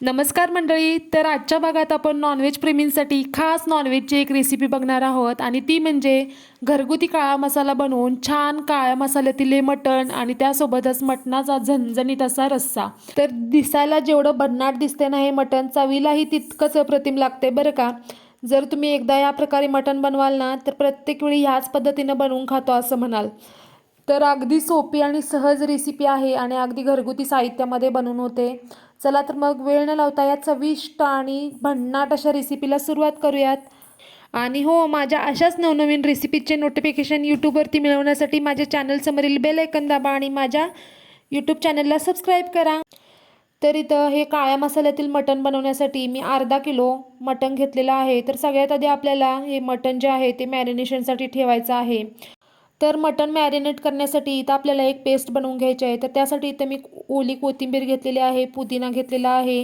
नमस्कार मंडळी तर आजच्या भागात आपण नॉनव्हेज प्रेमींसाठी खास नॉनव्हेजची एक रेसिपी बघणार आहोत आणि ती म्हणजे घरगुती काळा मसाला बनवून छान काळ्या मसाल्यातील मटण आणि त्यासोबतच मटणाचा झणझणीत असा रस्सा. तर दिसायला जेवढं भन्नाट दिसते ना हे मटण चवीलाही तितकंच अप्रतिम लागते बरं का? जर तुम्ही एकदा या प्रकारे मटण बनवाल ना तर प्रत्येक वेळी ह्याच पद्धतीनं बनवून खातो असं म्हणाल. तर अगदी सोपी आणि सहज रेसिपी आहे आणि अगदी घरगुती साहित्यामध्ये बनवून होते. चला तर मग वेळ न लावता या चविष्ट आणि भन्नाट अशा रेसिपीला सुरुवात करूयात. आणि हो माझ्या अशाच नवनवीन रेसिपीचे नोटिफिकेशन यूट्यूबवरती मिळवण्यासाठी माझ्या चॅनलसमोरील बेल ऐकन दाबा आणि माझ्या यूट्यूब चॅनलला सबस्क्राईब करा. तर इथं हे काळ्या मसाल्यातील मटण बनवण्यासाठी मी अर्धा किलो मटण घेतलेलं आहे. तर सगळ्यात आधी आपल्याला हे मटण जे आहे ते मॅरिनेशनसाठी ठेवायचं आहे. तर मटण मॅरिनेट करण्यासाठी इथं आपल्याला एक पेस्ट बनवून घ्यायची आहे. तर त्यासाठी इथं मी ओली कोथिंबीर घेतलेली आहे पुदिना घेतलेला आहे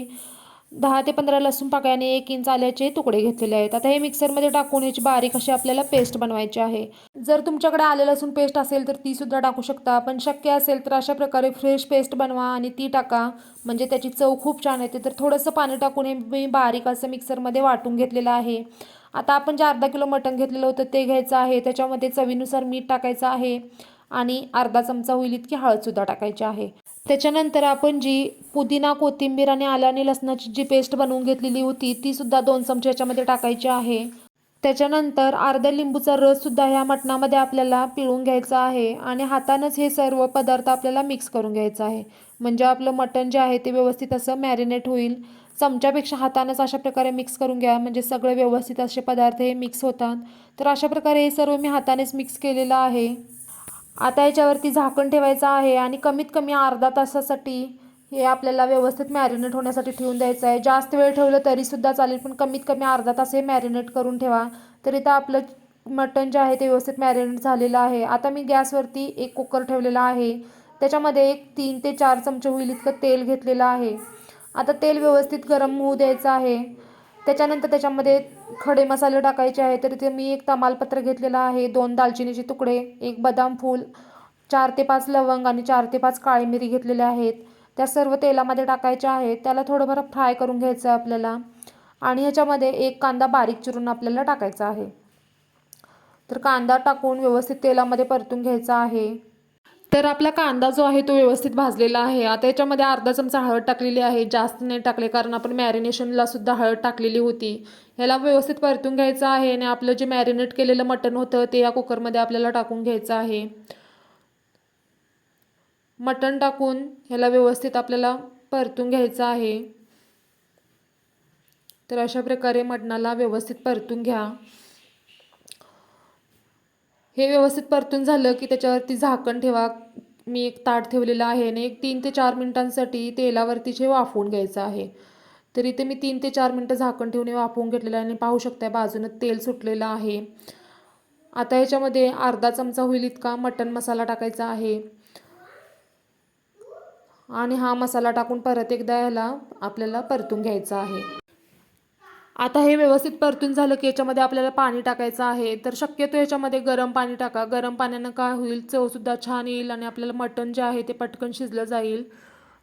दहा ते पंधरा लसूण पाकळ्या आणि एक इंच आल्याचे तुकडे घेतलेले आहेत. आता हे मिक्सरमध्ये टाकून याची बारीक अशी आपल्याला पेस्ट बनवायची आहे. जर तुमच्याकडे आले लसूण पेस्ट असेल तर ती सुद्धा टाकू शकता पण शक्य असेल तर अशा प्रकारे फ्रेश पेस्ट बनवा आणि ती टाका. म्हणजे त्याची चव खूप छान येते. तर थोडंसं पाणी टाकून हे मी बारीक असं मिक्सरमध्ये वाटून घेतलेलं आहे. आता आपण जे अर्धा किलो मटण घेतलेलं होतं ते घ्यायचं आहे. त्याच्यामध्ये चवीनुसार मीठ टाकायचं आहे आणि अर्धा चमचा होईल इतकी हळदसुद्धा टाकायची आहे. त्याच्यानंतर आपण जी पुदिना कोथिंबीर आणि आला आणि लसणाची जी पेस्ट बनवून घेतलेली होती ती सुद्धा दोन चमचे याच्यामध्ये टाकायची आहे. त्याच्यानंतर अर्ध्या लिंबूचा रससुद्धा ह्या मटणामध्ये आपल्याला पिळून घ्यायचा आहे आणि हातानंच हे सर्व पदार्थ आपल्याला मिक्स करून घ्यायचं आहे. म्हणजे आपलं मटण जे आहे ते व्यवस्थित असं मॅरिनेट होईल. चमच्यापेक्षा हातानंच अशा प्रकारे मिक्स करून घ्या म्हणजे सगळे व्यवस्थित असे पदार्थ हे मिक्स होतात. तर अशा प्रकारे हे सर्व मी हातानेच मिक्स केलेलं आहे. आता याच्यावरती झाकण ठेवायचं आहे आणि कमीत कमी अर्धा तासासाठी हे आपल्याला व्यवस्थित मॅरिनेट होण्यासाठी ठेवून द्यायचं आहे. जास्त वेळ ठेवलं तरीसुद्धा चालेल पण कमीत कमी अर्धा तास हे मॅरिनेट करून ठेवा. तर इथं आपलं मटण जे आहे ते व्यवस्थित मॅरिनेट झालेलं आहे. आता मी गॅसवरती एक कुकर ठेवलेला आहे. त्याच्यामध्ये एक तीन ते चार चमचे होईल इतकं तेल घेतलेलं आहे. आता तेल व्यवस्थित गरम होऊ द्यायचं आहे. त्याच्यानंतर त्याच्यामध्ये खडे मसाले टाकायचे आहे तर इथे मी एक तमालपत्र घेतलेलं आहे. दोन दालचिनीचे तुकडे एक बदाम फूल चार ते पाच लवंग आणि चार ते पाच काळी मिरी घेतलेल्या आहेत. त्या सर्व तेलामध्ये टाकायच्या आहेत. त्याला थोडंफार फ्राय करून घ्यायचं आहे आपल्याला. आणि ह्याच्यामध्ये एक कांदा बारीक चिरून आपल्याला टाकायचा आहे. तर कांदा टाकून व्यवस्थित तेलामध्ये परतून घ्यायचा आहे. तर आपला कांदा जो आहे तो व्यवस्थित भाजलेला आहे? आता याच्यामध्ये अर्धा चमचा हळद टाकलेली आहे. जास्त नाही टाकले कारण आपण मॅरिनेशनला सुद्धा हळद टाकलेली होती. ह्याला व्यवस्थित परतून घ्यायचं आहे आणि आपलं जे मॅरिनेट केलेलं मटण होतं ते या कुकरमध्ये आपल्याला टाकून घ्यायचं आहे. मटण टाकून ह्याला व्यवस्थित आपल्याला परतून घ्यायचं आहे. तर अशा प्रकारे मटणाला व्यवस्थित परतून घ्या. हे व्यवस्थित परतून झालं की त्याच्यावरती झाकण ठेवा. मी एक ताट ठेवलेलं आहे आणि एक तीन ते चार मिनिटांसाठी तेलावरती जे वाफवून घ्यायचं आहे. तर इथे मी तीन ते चार मिनटं झाकण ठेवून हे वाफवून घेतलेलं आहे आणि पाहू शकताय बाजूनं तेल सुटलेलं आहे. आता याच्यामध्ये अर्धा चमचा होईल इतका मटण मसाला टाकायचा आहे. आणि हा मसाला टाकून परत एकदा ह्याला आपल्याला परतून घ्यायचा आहे. आता हे व्यवस्थित परतून झालं की याच्यामध्ये आपल्याला पाणी टाकायचं आहे तर शक्यतो याच्यामध्ये गरम पाणी टाका. गरम पाण्यानं काय होईल? चवसुद्धा छान येईल आणि आपल्याला मटण जे आहे ते पटकन शिजलं जाईल.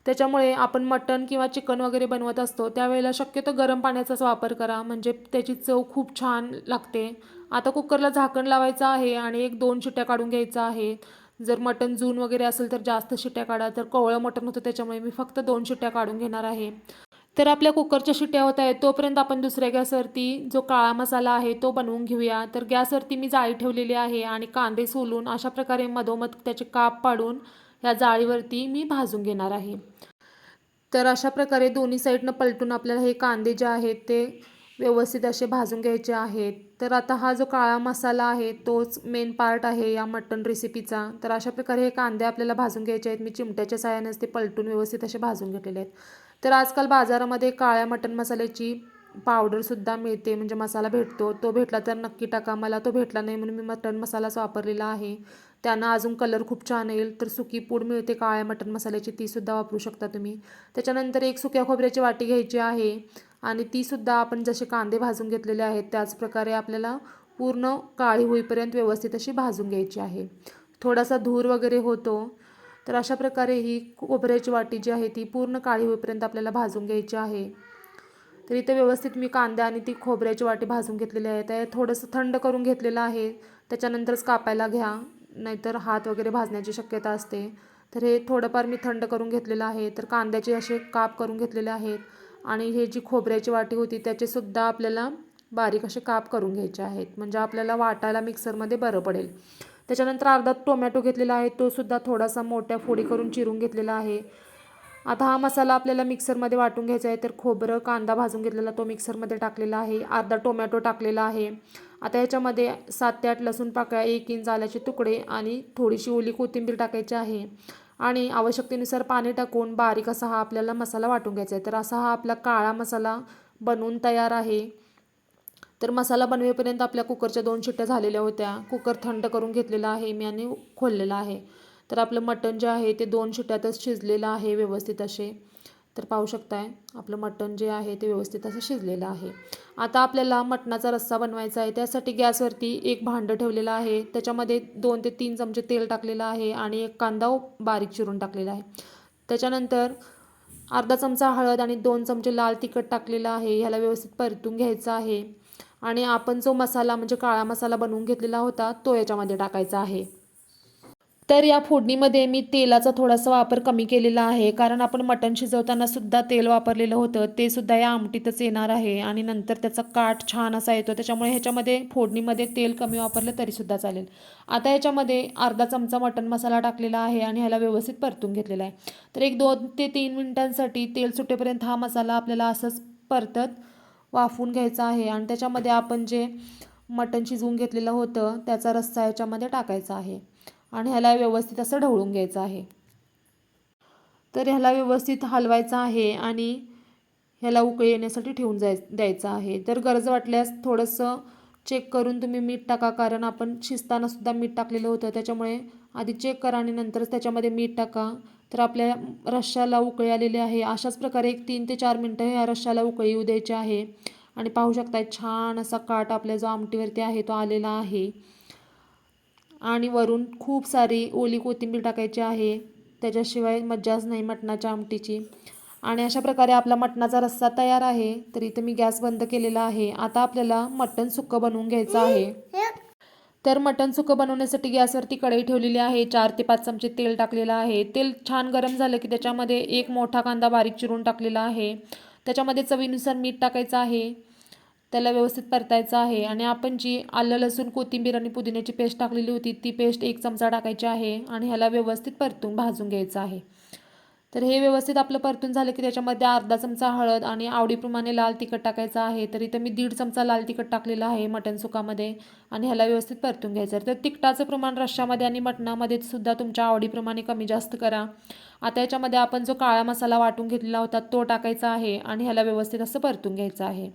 त्याच्यामुळे आपण मटण किंवा चिकन वगैरे बनवत असतो त्यावेळेला शक्यतो गरम पाण्याचाच वापर करा. म्हणजे त्याची चव खूप छान लागते. आता कुकरला झाकण लावायचं आहे आणि एक दोन शिट्ट्या काढून घ्यायचं आहे. जर मटण जून वगैरे असेल तर जास्त शिट्ट्या काढा तर कोवळं मटण होतं त्याच्यामुळे मी फक्त दोन शिट्ट्या काढून घेणार आहे. तर आपल्या कुकरच्या शिट्ट्या होत आहेत. तोपर्यंत आपण दुसऱ्या गॅसवरती जो काळा मसाला आहे तो बनवून घेऊया. तर गॅसवरती मी जाळी ठेवलेली आहे आणि कांदे सोलून अशा प्रकारे मधोमध त्याचे काप पाडून या जाळीवरती मी भाजून घेणार आहे. तर अशा प्रकारे दोन्ही साईडनं पलटून आपल्याला हे कांदे जे आहेत ते व्यवस्थित असे भाजून घ्यायचे आहेत. तर आता हा जो काळा मसाला आहे तोच मेन पार्ट आहे या मटण रेसिपीचा तर अशा प्रकारे हे कांदे आपल्याला भाजून घ्यायचे आहेत. मी चिमट्याच्या साहाय्यानेच ते पलटून व्यवस्थित असे भाजून घेतलेले आहेत. तर आजकाल बाजारामध्ये काळ्या मटण मसाल्याची पावडरसुद्धा मिळते म्हणजे मसाला भेटतो. तो भेटला तर नक्की टाका. मला तो भेटला नाही म्हणून मी मटण मसालाच वापरलेला आहे. त्यानं अजून कलर खूप छान येईल. तर सुकी पूड मिळते काळ्या मटण मसाल्याची तीसुद्धा वापरू शकता तुम्ही. त्याच्यानंतर एक सुक्या खोबऱ्याची वाटी घ्यायची आहे आणि तीसुद्धा आपण जसे कांदे भाजून घेतलेले आहेत त्याचप्रकारे आपल्याला पूर्ण काळी होईपर्यंत व्यवस्थित अशी भाजून घ्यायची आहे. थोडासा धूर वगैरे होतो. तर अशा प्रकारे ही खोबऱ्याची वाटी जी आहे ती पूर्ण काळी होईपर्यंत आपल्याला भाजून घ्यायची आहे. तर इथे व्यवस्थित मी कांदा आणि ती खोबऱ्याची वाटी भाजून घेतलेली आहे. ते थोडंसं थंड करून घेतलेलं आहे. त्याच्यानंतरच कापायला घ्या. नाहीतर हात वगैरे भाजण्याची शक्यता असते. तर हे थोडंफार मी थंड करून घेतलेलं आहे. तर कांद्याचे असे काप करून घेतलेले आहेत. आणि हे जी खोबऱ्याची वाटी होती त्याचेसुद्धा आपल्याला बारीक असे काप करून घ्यायचे आहेत. म्हणजे आपल्याला वाटायला मिक्सरमध्ये बरं पडेल. त्याच्यानंतर अर्धा टोमॅटो घेतलेला आहे तो सुद्धा थोडासा मोठ्या फोडी करून चिरून घेतलेला आहे. आता हा मसाला आपल्याला मिक्सरमध्ये वाटून घ्यायचा आहे तर खोबरं कांदा भाजून घेतलेला तो मिक्सरमध्ये टाकलेला आहे अर्धा टोमॅटो टाकलेला आहे. आता याच्यामध्ये सात ते आठ लसूण पाकळ्या एक इंच आल्याचे तुकडे आणि थोडीशी ओली कोथिंबीर टाकायची आहे. आणि आवश्यकतेनुसार पाणी टाकून बारीक असा हा आपल्याला मसाला वाटून घ्यायचा आहे. तर असा हा आपला काळा मसाला बनवून तयार आहे. तर मसाला बनवेपर्यंत आपल्या कुकरच्या दोन शिट्ट्या झालेल्या होत्या. कुकर थंड करून घेतलेला आहे मी आणि खोललेला आहे. तर आपलं मटण जे आहे ते दोन शिट्ट्यातच शिजलेलं आहे व्यवस्थित असे. तर पाहू शकताय आपलं मटण जे आहे ते व्यवस्थित असं शिजलेलं आहे. आता आपल्याला मटणाचा रस्सा बनवायचा आहे. त्यासाठी गॅसवरती एक भांडं ठेवलेलं आहे. त्याच्यामध्ये दोन ते तीन चमचे तेल टाकलेलं आहे आणि एक कांदा बारीक चिरून टाकलेला आहे. त्याच्यानंतर अर्धा चमचा हळद आणि दोन चमचे लाल तिखट टाकलेलं आहे. ह्याला व्यवस्थित परतून घ्यायचं आहे. आणि आपण जो मसाला म्हणजे काळा मसाला बनवून घेतलेला होता तो याच्यामध्ये टाकायचा आहे. तर या फोडणीमध्ये मी तेलाचा थोडासा वापर कमी केलेला आहे कारण आपण मटण शिजवताना सुद्धा तेल वापरलेलं होतं ते सुद्धा या आमटीतच येणार आहे आणि नंतर त्याचा काठ छान असा येतो त्याच्यामुळे ह्याच्यामध्ये फोडणीमध्ये तेल कमी वापरलं तरीसुद्धा चालेल. आता याच्यामध्ये अर्धा चमचा मटण मसाला टाकलेला आहे आणि ह्याला व्यवस्थित परतून घेतलेला आहे. तर एक दोन ते तीन मिनिटांसाठी तेल सुटेपर्यंत हा मसाला आपल्याला असंच परतत वाफवून घ्यायचा आहे. आणि त्याच्यामध्ये आपण जे मटण शिजवून घेतलेलं होतं त्याचा रस्सा याच्यामध्ये टाकायचा आहे. आणि ह्याला व्यवस्थित असं ढवळून घ्यायचं आहे. तर ह्याला व्यवस्थित हलवायचं आहे आणि ह्याला उकळी येण्यासाठी ठेवून जाय द्यायचं आहे. तर गरज वाटल्यास थोडंसं चेक करून तुम्ही मीठ टाका कारण आपण शिजताना सुद्धा मीठ टाकलेलं होतं. त्याच्यामुळे आधी चेक करा आणि नंतरच त्याच्यामध्ये मीठ टाका. तर आपल्या रश्श्याला उकळी आलेली आहे. अशाच प्रकारे एक तीन ते चार मिनटं ह्या रश्श्याला उकळी येऊ द्यायची आहे. आणि पाहू शकताय छान असा काट आपल्या जो आमटीवरती आहे तो आलेला आहे. आणि वरून खूप सारी ओली कोथिंबीर टाकायची आहे. त्याच्याशिवाय मज्जाच नाही मटणाच्या आमटीची आणि अशा प्रकारे आपला मटणाचा रस्सा तयार आहे. तर इथं मी गॅस बंद केलेला आहे. आता आपल्याला मटण सुक्कं बनवून घ्यायचं आहे. तर मटण सुकं बनवण्यासाठी गॅसवरती कढई ठेवलेली आहे. चार ते पाच चमचे तेल टाकलेलं आहे. तेल छान गरम झालं की त्याच्यामध्ये एक मोठा कांदा बारीक चिरून टाकलेला आहे. त्याच्यामध्ये चवीनुसार मीठ टाकायचं आहे. त्याला व्यवस्थित परतायचं आहे. आणि आपण जी आलं लसूण कोथिंबीर आणि पुदिन्याची पेस्ट टाकलेली होती ती पेस्ट एक चमचा टाकायची आहे आणि ह्याला व्यवस्थित परतून भाजून घ्यायचं आहे. तर हे व्यवस्थित आपलं परतून झालं की त्याच्यामध्ये अर्धा चमचा हळद आणि आवडीप्रमाणे लाल तिखट टाकायचं आहे. तर इथं मी दीड चमचा लाल तिखट टाकलेलं आहे मटण सुकामध्ये आणि ह्याला व्यवस्थित परतून घ्यायचं आहे. तर तिखटाचं प्रमाण रश्श्यामध्ये आणि मटणामध्ये सुद्धा तुमच्या आवडीप्रमाणे कमी जास्त करा. आता याच्यामध्ये आपण जो काळा मसाला वाटून घेतलेला होता तो टाकायचा आहे आणि ह्याला व्यवस्थित असं परतून घ्यायचं आहे.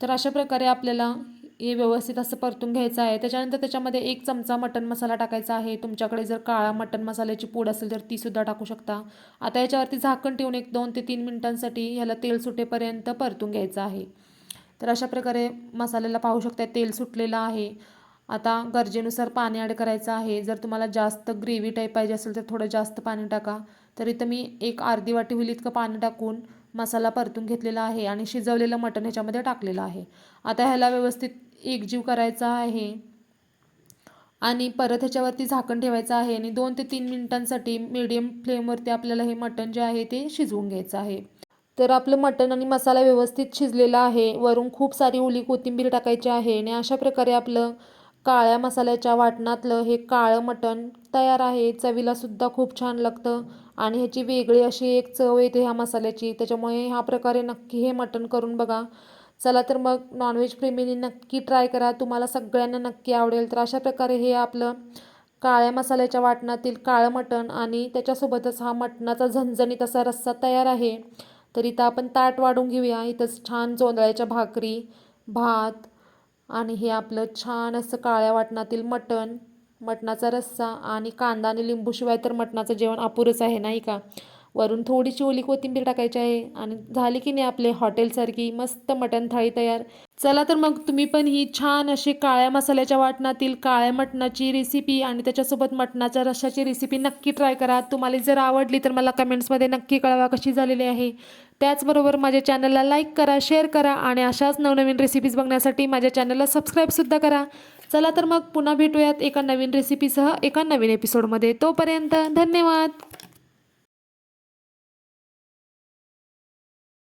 तर अशा प्रकारे आपल्याला हे व्यवस्थित असं परतून घ्यायचं आहे. त्याच्यानंतर त्याच्यामध्ये एक चमचा मटण मसाला टाकायचा आहे. तुमच्याकडे जर काळा मटण मसाल्याची पूड असेल तर तीसुद्धा टाकू शकता. आता याच्यावरती झाकण ठेवून एक दोन ते तीन मिनिटांसाठी ह्याला तेल सुटेपर्यंत परतून घ्यायचं आहे. तर अशा प्रकारे मसाल्याला पाहू शकता तेल सुटलेलं आहे. आता गरजेनुसार पाणी ॲड करायचं आहे. जर तुम्हाला जास्त ग्रेव्ही टाईप पाहिजे असेल तर थोडं जास्त पाणी टाका. तर इथं मी एक अर्धी वाटी होईल इतकं पाणी टाकून मसाला परतून घेतलेला आहे आणि शिजवलेलं मटण ह्याच्यामध्ये टाकलेलं आहे. आता ह्याला व्यवस्थित एकजीव करायचा आहे. आणि परत ह्याच्यावरती झाकण ठेवायचं आहे आणि दोन ते तीन मिनिटांसाठी मीडियम फ्लेमवरती आपल्याला हे मटण जे आहे ते शिजवून घ्यायचं आहे. तर आपलं मटण आणि मसाला व्यवस्थित शिजलेला आहे. वरून खूप सारी ओली कोथिंबीर टाकायची आहे आणि अशा प्रकारे आपलं काळ्या मसाल्याच्या वाटणातलं हे काळं मटण तयार आहे. चवीला सुद्धा खूप छान लागतं आणि ह्याची वेगळी अशी एक चव येते ह्या मसाल्याची. त्याच्यामुळे ह्या प्रकारे नक्की हे मटण करून बघा. चला तर मग नॉनव्हेज प्रेमींनी नक्की ट्राय करा. तुम्हाला सगळ्यांना नक्की आवडेल. तर अशा प्रकारे हे आपलं काळ्या मसाल्याच्या वाटणातील काळं मटण आणि त्याच्यासोबतच हा मटणाचा झणझणीत असा रस्सा तयार आहे. तर इथं आपण ताट वाढून घेऊया. इथंच छान चोंदळ्याच्या भाकरी भात आणि हे आपलं छान असं काळ्या वाटणातील मटण मटणाचा रस्सा आणि कांदा आणि लिंबूशिवाय तर मटणाचं जेवण अपुरंच आहे नाही का? वरून थोडीशी ओली कोथिंबीर टाकायची आहे आणि झाली की नाही आपले हॉटेलसारखी मस्त मटण थाळी तयार. चला तर मग तुम्ही पण ही छान अशी काळ्या मसाल्याच्या वाटणातील काळ्या मटणाची रेसिपी आणि त्याच्यासोबत मटणाच्या रशाची रेसिपी नक्की ट्राय करा. तुम्हाला जर आवडली तर मला कमेंट्समध्ये नक्की कळवा कशी झालेली आहे. त्याचबरोबर माझ्या चॅनलला लाईक करा शेअर करा आणि अशाच नवनवीन रेसिपीज बघण्यासाठी माझ्या चॅनलला सबस्क्राईबसुद्धा करा. चला तर मग पुन्हा भेटूयात एका नवीन रेसिपीसह एका नवीन एपिसोडमध्ये तोपर्यंत धन्यवाद!